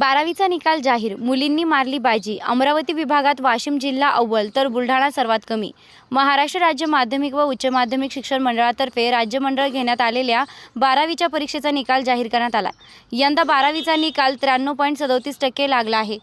बारावीचा निकाल जाहीर. मुलींनी मारली बाजी. अमरावती विभागात वाशिम जिल्हा अव्वल तर बुलढाणा सर्वात कमी. महाराष्ट्र राज्य माध्यमिक व उच्च माध्यमिक शिक्षण मंडळातर्फे राज्यमंडळ घेण्यात आलेल्या बारावीच्या परीक्षेचा निकाल जाहीर करण्यात आला. यंदा बारावीचा निकाल त्र्याण्णव पॉईंट सदोतीस टक्के लागला आहे.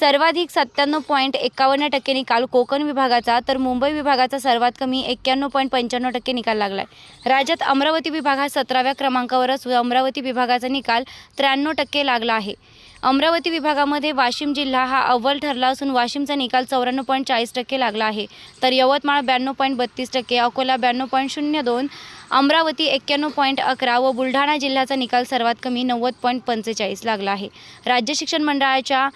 सर्वाधिक सत्त्याण्णव पॉईंट एकावन्न टक्के निकाल कोकण विभागाचा तर मुंबई विभागाचा सर्वात कमी एक्क्याण्णव पॉईंट पंच्याण्णव टक्के निकाल लागला आहे राज्यात अमरावती विभाग हा सतराव्या क्रमांकावर असून अमरावती विभागाचा निकाल त्र्याण्णव टक्के लागला आहे. अमरावती विभागामध्ये वाशिम जिल्हा हा अव्वल ठरला असून वाशिमचा निकाल चौऱ्याण्णव पॉईंट चाळीस टक्के लागला आहे. तर यवतमाळ ब्याण्णव पॉईंट बत्तीस टक्के अकोला ब्याण्णव पॉईंट शून्य दोन अमरावती एक्क्याण्णव पॉईंट अकरा व बुलढाणा जिल्ह्याचा निकाल सर्वात कमी नव्वद पॉईंट पंचेचाळीस लागला आहे. राज्य शिक्षण मंडळाच्या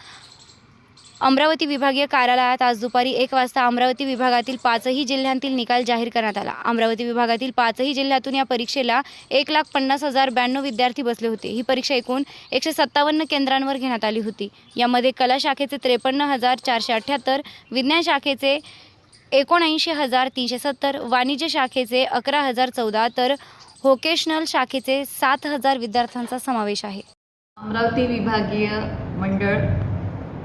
अमरावती विभागीय कार्यालयात आज दुपारी एक वाजता अमरावती विभागातील पाचही जिल्ह्यांतील निकाल जाहीर करण्यात आला. अमरावती विभागातील पाचही जिल्ह्यातून या परीक्षेला एक लाख पन्नास हजार ब्याण्णव विद्यार्थी बसले होते. ही परीक्षा एकूण एकशे सत्तावन्न केंद्रांवर घेण्यात आली होती. यामध्ये कला शाखेचे त्रेपन्न हजार चारशे अठ्ठ्याहत्तर विज्ञान शाखेचे एकोणऐंशी हजार तीनशे सत्तर वाणिज्य शाखेचे अकरा हजार चौदा तर व्होकेशनल शाखेचे सात हजार विद्यार्थ्यांचा समावेश आहे. अमरावती विभागीय मंडळ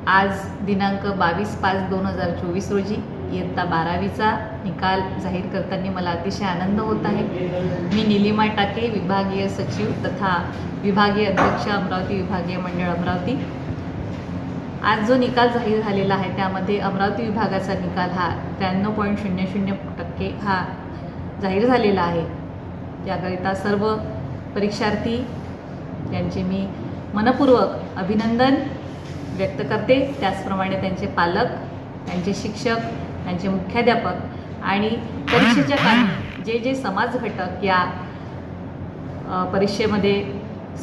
आज दिनांक बावीस पाच दोन हजार चोवीस रोजी इयत्ता बारावीचा निकाल जाहीर करताना मला अतिशय आनंद होत आहे. मी निलिमा टाके विभागीय सचिव तथा विभागीय अध्यक्ष अमरावती विभागीय मंडळ अमरावती. आज जो निकाल जाहीर झालेला आहे त्यामध्ये अमरावती विभागाचा निकाल हा त्र्याण्णव पॉईंट शून्य शून्य टक्के हा जाहीर झालेला आहे. याकरिता सर्व परीक्षार्थी यांचे मी मनपूर्वक अभिनंदन व्यक्त करते. त्याचप्रमाणे त्यांचे पालक त्यांचे शिक्षक त्यांचे मुख्याध्यापक आणि परीक्षेच्या कामी जे जे समाज घटक या परीक्षेमध्ये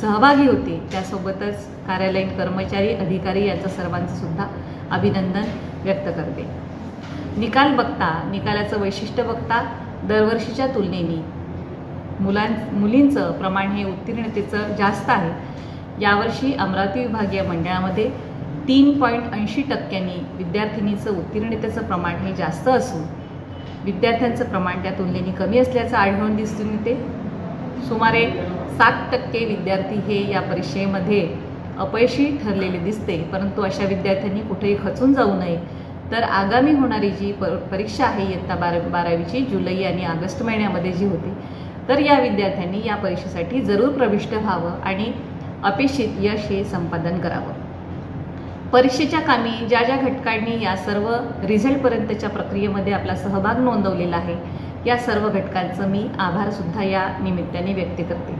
सहभागी होते त्यासोबतच कार्यालयीन कर्मचारी अधिकारी यांचं सर्वांचं सुद्धा अभिनंदन व्यक्त करते. निकाल बघता निकालाचं वैशिष्ट्य बघता दरवर्षीच्या तुलनेने मुलां मुलींचं प्रमाण हे उत्तीर्णतेचं जास्त आहे. यावर्षी अमरावती विभागीय मंडळामध्ये तीन पॉईंट ऐंशी टक्क्यांनी विद्यार्थिनीचं उत्तीर्णतेचं प्रमाण हे जास्त असून विद्यार्थ्यांचं प्रमाण त्या तुलनेने कमी असल्याचं आढळून दिसून येते. सुमारे सात टक्के विद्यार्थी हे या परीक्षेमध्ये अपयशी ठरलेले दिसते परंतु अशा विद्यार्थ्यांनी कुठेही खचून जाऊ नये. तर आगामी होणारी जी प परीक्षा आहे इयत्ता बारा बारावीची जुलै आणि ऑगस्ट महिन्यामध्ये जी होती तर या विद्यार्थ्यांनी या परीक्षेसाठी जरूर प्रविष्ट व्हावं आणि अपेक्षित यश हे संपादन करावं. परीक्षेच्या कामी ज्या ज्या घटकांनी या सर्व रिझल्टपर्यंतच्या प्रक्रियेमध्ये आपला सहभाग नोंदवलेला आहे या सर्व घटकांचं मी आभारसुद्धा या निमित्ताने व्यक्त करते.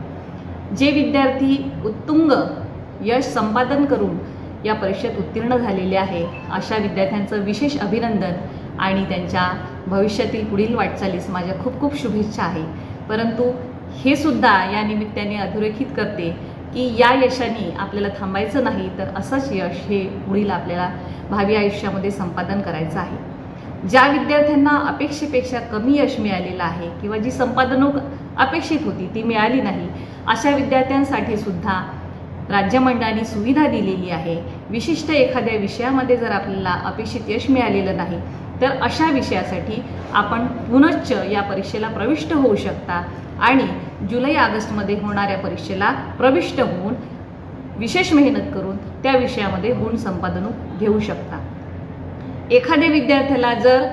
जे विद्यार्थी उत्तुंग यश संपादन करून या परीक्षेत उत्तीर्ण झालेले आहे अशा विद्यार्थ्यांचं विशेष अभिनंदन आणि त्यांच्या भविष्यातील पुढील वाटचालीस माझ्या खूप खूप शुभेच्छा आहे. परंतु हे सुद्धा या निमित्ताने अधोरेखित करते की या यशाने आपल्याला थांबायचं नाही तर असंच यश हे पुढील आपल्याला भावी आयुष्यामध्ये संपादन करायचं आहे. ज्या विद्यार्थ्यांना अपेक्षेपेक्षा कमी यश मिळालेलं आहे किंवा जी संपादनूक अपेक्षित होती ती मिळाली नाही अशा विद्यार्थ्यांसाठी सुद्धा राज्यमंडळाने सुविधा दिलेली आहे. विशिष्ट एखाद्या विषयामध्ये जर आपल्याला अपेक्षित यश मिळालेलं नाही तर अशा विषयासाठी आपण पुनश्च या परीक्षेला प्रविष्ट होऊ शकता आणि जुलै ऑगस्टमध्ये होणाऱ्या परीक्षेला प्रविष्ट होऊन विशेष मेहनत करून त्या विषयामध्ये गुण संपादन घेऊ शकता. एखाद्या विद्यार्थ्याला जर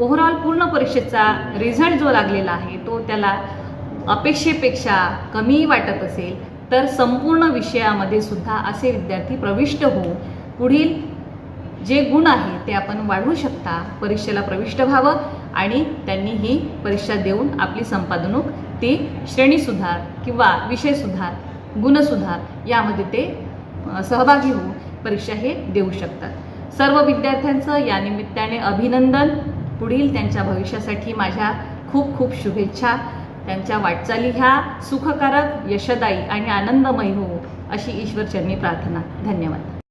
ओव्हरऑल पूर्ण परीक्षेचा रिझल्ट जो लागलेला आहे तो त्याला अपेक्षेपेक्षा कमी वाटत असेल तर संपूर्ण विषयामध्ये सुद्धा असे विद्यार्थी प्रविष्ट होऊन पुढील जे गुण आहे ते आपण वाढवू शकता. परीक्षेला प्रविष्ट व्हावं आणि त्यांनी ही परीक्षा देऊन आपली संपादनूक ती श्रेणी सुधार किंवा विषय सुधार गुणसुधार यामध्ये ते सहभागी होऊन परीक्षा हे देऊ शकतात. सर्व विद्यार्थ्यांचं या निमित्ताने अभिनंदन. पुढील त्यांच्या भविष्यासाठी माझ्या खूप खूप शुभेच्छा. त्यांच्या वाटचाली ह्या सुखकारक यशदायी आणि आनंदमयी हो अशी ईश्वरचरणी प्रार्थना. धन्यवाद.